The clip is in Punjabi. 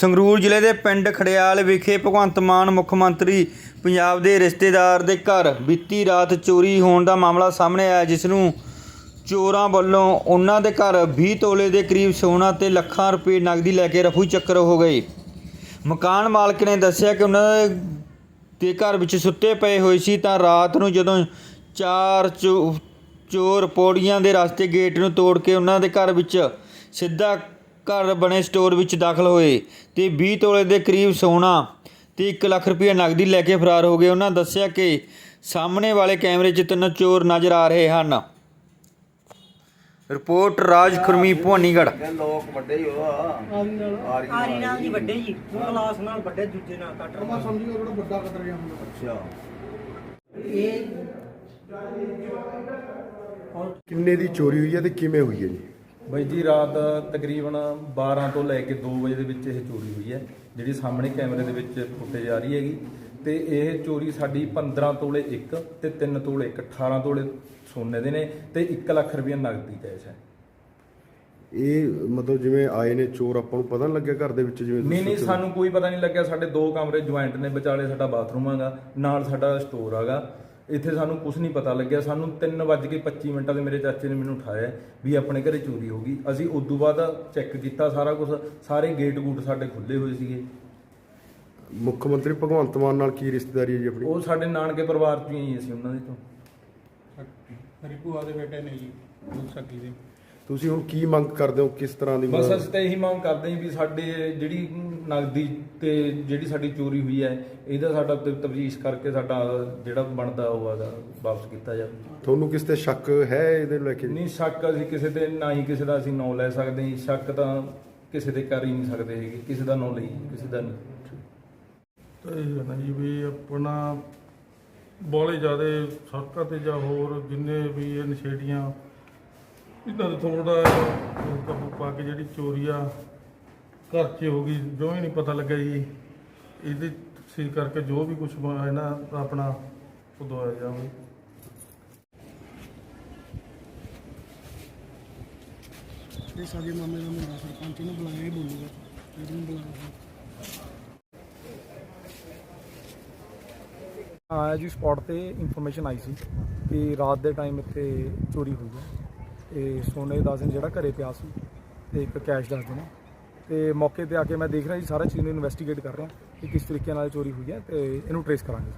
ਸੰਗਰੂਰ ਜ਼ਿਲ੍ਹੇ ਦੇ ਪਿੰਡ ਖੜਿਆਲ ਵਿਖੇ ਭਗਵੰਤ ਮਾਨ ਮੁੱਖ ਮੰਤਰੀ ਪੰਜਾਬ ਦੇ ਰਿਸ਼ਤੇਦਾਰ ਦੇ ਘਰ ਬੀਤੀ ਰਾਤ ਚੋਰੀ ਹੋਣ ਦਾ ਮਾਮਲਾ ਸਾਹਮਣੇ ਆਇਆ, ਜਿਸ ਨੂੰ ਚੋਰਾਂ ਵੱਲੋਂ ਉਹਨਾਂ ਦੇ ਘਰ 20 ਤੋਲੇ ਦੇ ਕਰੀਬ ਸੋਨਾ ਤੇ ਲੱਖਾਂ ਰੁਪਏ ਨਗਦੀ ਲੈ ਕੇ ਰਫੂ ਚੱਕਰ ਹੋ ਗਏ। ਮਕਾਨ ਮਾਲਕ ਨੇ ਦੱਸਿਆ ਕਿ ਉਹਨਾਂ ਦੇ ਘਰ ਵਿੱਚ ਸੁੱਤੇ ਪਏ ਹੋਏ ਸੀ, ਤਾਂ ਰਾਤ ਨੂੰ ਜਦੋਂ ਚਾਰ ਚੋ- ਚੋਰ ਪੌੜੀਆਂ ਦੇ ਰਸਤੇ ਗੇਟ ਨੂੰ ਤੋੜ ਕੇ ਉਹਨਾਂ ਦੇ ਘਰ ਵਿੱਚ ਸਿੱਧਾ ਘਰ ਬਣੇ ਸਟੋਰ ਵਿੱਚ ਦਾਖਲ ਹੋਏ ਤੇ 20 ਤੋਲੇ ਦੇ ਕਰੀਬ ਸੋਨਾ ਤੇ 1 ਲੱਖ ਰੁਪਏ ਨਗਦੀ ਲੈ ਕੇ ਫਰਾਰ ਹੋ ਗਏ। ਉਹਨਾਂ ਦੱਸਿਆ ਕਿ ਸਾਹਮਣੇ ਵਾਲੇ ਕੈਮਰੇ 'ਚ ਤਿੰਨ ਚੋਰ ਨਜ਼ਰ ਆ ਰਹੇ ਹਨ। ਰਿਪੋਰਟ ਰਾਜ ਖੁਰਮੀ ਭਵਾਨੀਗੜ੍ਹ। ਇਹ ਲੋਕ ਵੱਡੇ ਹੀ ਹੋ। ਆ ਆਰੀ ਨਾਲ ਜੀ ਵੱਡੇ ਜੀ ਕਲਾਸ ਨਾਲ ਵੱਡੇ ਦੂਜੇ ਨਾਲ ਕੱਟ ਮੈਂ ਸਮਝੀ ਉਹ ਵੱਡਾ ਕਤਰ ਗਿਆ ਹੁੰਦਾ ਅੱਛਾ। ਇਹ ਕਿੰਨੇ ਦੀ ਚੋਰੀ ਹੋਈ ਹੈ ਤੇ ਕਿਵੇਂ ਹੋਈ ਹੈ ਜੀ? ਬਾਈ ਜੀ ਰਾਤ ਤਕਰੀਬਨ 12 ਤੋਂ ਲੈ ਕੇ 2 ਵਜੇ ਦੇ ਵਿੱਚ ਇਹ ਚੋਰੀ ਹੋਈ ਹੈ ਜਿਹੜੀ ਸਾਹਮਣੇ ਕੈਮਰੇ ਦੇ ਵਿੱਚ ਫੁਟੇਜ ਆ ਰਹੀ ਹੈਗੀ। ਤੇ ਇਹ ਚੋਰੀ ਸਾਡੀ 15 ਤੋਲੇ ਇੱਕ ਤੇ 3 ਤੋਲੇ ਇੱਕ 18 ਤੋਲੇ ਸੋਨੇ ਦੇ ਨੇ ਤੇ 1 ਲੱਖ ਰੁਪਏ ਨਗਦੀ ਕੈਸ਼ ਹੈ। ਇਹ ਮਤਲਬ ਜਿਵੇਂ ਆਏ ਨੇ ਚੋਰ ਆਪਾਂ ਨੂੰ ਪਤਾ ਨਹੀਂ ਲੱਗਿਆ ਘਰ ਦੇ ਵਿੱਚ ਜਿਵੇਂ ਨਹੀਂ ਨਹੀਂ ਸਾਨੂੰ ਕੋਈ ਪਤਾ ਨਹੀਂ ਲੱਗਿਆ ਸਾਡੇ ਦੋ ਕਮਰੇ ਜੁਆਇੰਟ ਨੇ ਵਿਚਾਲੇ ਸਾਡਾ ਬਾਥਰੂਮ ਹੈਗਾ ਨਾਲ ਸਾਡਾ ਸਟੋਰ ਹੈਗਾ। ਇੱਥੇ ਸਾਨੂੰ ਕੁਝ ਨਹੀਂ ਪਤਾ ਲੱਗਿਆ। ਸਾਨੂੰ 3:25 ਮਿੰਟਾਂ ਦੇ ਮੇਰੇ ਚਾਚੇ ਨੇ ਮੈਨੂੰ ਉਠਾਇਆ ਵੀ ਆਪਣੇ ਘਰੇ ਚੋਰੀ ਹੋ ਗਈ। ਅਸੀਂ ਉਸ ਤੋਂ ਬਾਅਦ ਚੈੱਕ ਕੀਤਾ ਸਾਰਾ ਕੁਝ ਸਾਰੇ ਗੇਟ ਗੂਟ ਸਾਡੇ ਖੁੱਲੇ ਹੋਏ ਸੀਗੇ। ਮੁੱਖ ਮੰਤਰੀ ਭਗਵੰਤ ਮਾਨ ਨਾਲ ਕੀ ਰਿਸ਼ਤੇਦਾਰੀ ਹੈ ਜੀ ਆਪਣੀ? ਉਹ ਸਾਡੇ ਨਾਨਕੇ ਪਰਿਵਾਰ ਚੋਂ ਹੀ ਅਸੀਂ ਉਹਨਾਂ ਦੇ ਤੋਂ ਭੂਆ ਦੇ ਬੇਟੇ ਨੇ ਜੀ ਉਹ ਸੱਗੀ ਦੇ। ਤੁਸੀਂ ਹੁਣ ਕੀ ਮੰਗ ਕਰਦੇ ਹੋ ਕਿਸ ਤਰ੍ਹਾਂ ਦੀ ਬਸ? ਅਸੀਂ ਤਾਂ ਇਹੀ ਮੰਗ ਕਰਦੇ ਹਾਂ ਵੀ ਸਾਡੇ ਜਿਹੜੀ ਨਗਦੀ ਤੇ ਜਿਹੜੀ ਸਾਡੀ ਚੋਰੀ ਹੋਈ ਹੈ ਇਹਦਾ ਸਾਡਾ ਤਫਤੀਸ਼ ਕਰਕੇ ਸਾਡਾ ਜਿਹੜਾ ਬਣਦਾ ਉਹ ਹੈਗਾ ਵਾਪਸ ਕੀਤਾ ਜਾਵੇ। ਤੁਹਾਨੂੰ ਕਿਸ ਤੇ ਸ਼ੱਕ ਹੈ ਇਹਦੇ ਲੈ ਕੇ? ਨਹੀਂ ਸ਼ੱਕ ਅਸੀਂ ਕਿਸੇ ਤੇ ਨਾ ਹੀ ਕਿਸੇ ਦਾ ਅਸੀਂ ਨਾਂ ਲੈ ਸਕਦੇ ਹਾਂ। ਸ਼ੱਕ ਤਾਂ ਕਿਸੇ ਤੇ ਕਰ ਹੀ ਨਹੀਂ ਸਕਦੇ ਹੈਗੇ ਕਿਸੇ ਦਾ ਨਾਂ ਲਈ ਕਿਸੇ ਦਾ ਨਹੀਂ। ਤਾਂ ਨਾ ਜੀ ਵੀ ਆਪਣਾ ਬੋਲੇ ਜਿਆਦੇ ਸੜਕਾਂ ਤੇ ਜਾਂ ਹੋਰ ਜਿੰਨੇ ਵੀ ਇਹ ਨਸ਼ੇੜੀਆਂ ਇਹਨਾਂ ਦਾ ਥੋੜਾ ਕਾਬੂ ਪਾ ਕੇ ਜਿਹੜੀ ਚੋਰੀ ਆ ਘਰ 'ਚ ਹੋ ਗਈ ਜੋ ਹੀ ਨਹੀਂ ਪਤਾ ਲੱਗਿਆ ਜੀ। ਇਹਦੇ ਸੀ ਕਰਕੇ ਜੋ ਵੀ ਕੁਝ ਹੈ ਨਾ ਆਪਣਾ ਉਦਵਾਇਆ ਜਾਵੇ। ਇਹ ਸਾਡੇ ਮਾਮੇ ਦਾ ਮੁੰਡਾ ਸਰਪੰਚ ਨੂੰ ਬੁਲਾਇਆ ਹੀ ਬੋਲੂਗਾ। ਇਹਨੂੰ ਬੁਲਾਇਆ। ਆਇਆ ਜੀ ਸਪੌਟ ਤੇ ਇਨਫੋਰਮੇਸ਼ਨ ਆਈ ਸੀ ਕਿ ਰਾਤ ਦੇ ਟਾਈਮ ਇੱਥੇ ਚੋਰੀ ਹੋਈ ਹੈ। ਤੇ ਸੋਨੇ ਦਾ ਦਿਨ ਜਿਹੜਾ ਘਰੇ ਪਿਆ ਸੀ ਤੇ ਇੱਕ ਕੈਸ਼ ਦਾ ਦਿਨ ਤੇ ਮੌਕੇ ਤੇ ਆ ਕੇ ਮੈਂ ਦੇਖ ਰਿਹਾ ਜੀ, ਸਾਰਾ ਚੀਜ਼ ਨੂੰ ਇਨਵੈਸਟੀਗੇਟ ਕਰ ਰਿਹਾ ਕਿ ਕਿਸ ਤਰੀਕੇ ਨਾਲ ਚੋਰੀ ਹੋਈ ਹੈ ਤੇ ਇਹਨੂੰ ਟਰੇਸ ਕਰਾਂਗੇ।